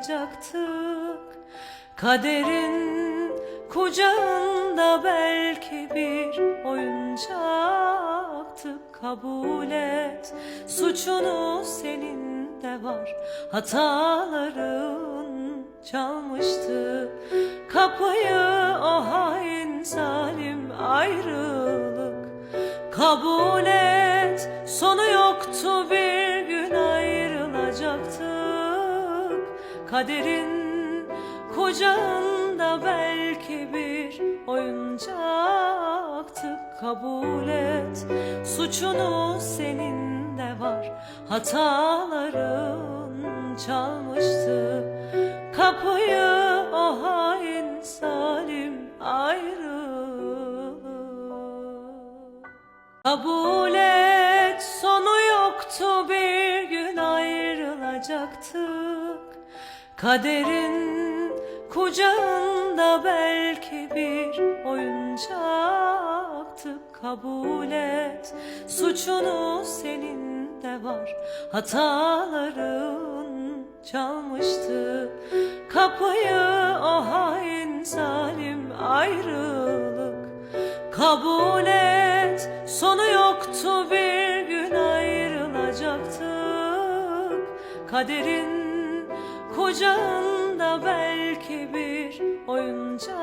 ayrılacaktık Kaderin kucağında belki bir oyuncaktık Kabul et suçunu senin de var. Hataların çalmıştı. Kapıyı o hain zalim ayrılık. Kabul et sonu yoktu bir Kaderin kucağında belki bir oyuncaktık Kabul et. Suçunu senin de var Hataların çalmıştı. Kapıyı o hain zalim ayrılık Kabul et sonu yoktu bir gün ayrılacaktık Kaderin kucağında belki bir oyuncaktık Kabul et. Suçunu senin de var Hataların çalmıştı. Kapıyı o hain zalim ayrılık. Kabul et sonu yoktu bir gün ayrılacaktık Kaderin kucağında belki bir oyuncaktık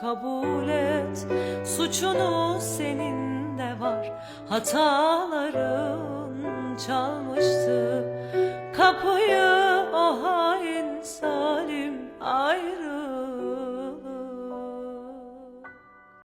Kabul et. Suçunu senin de var Hataların çalmıştı. Kapıyı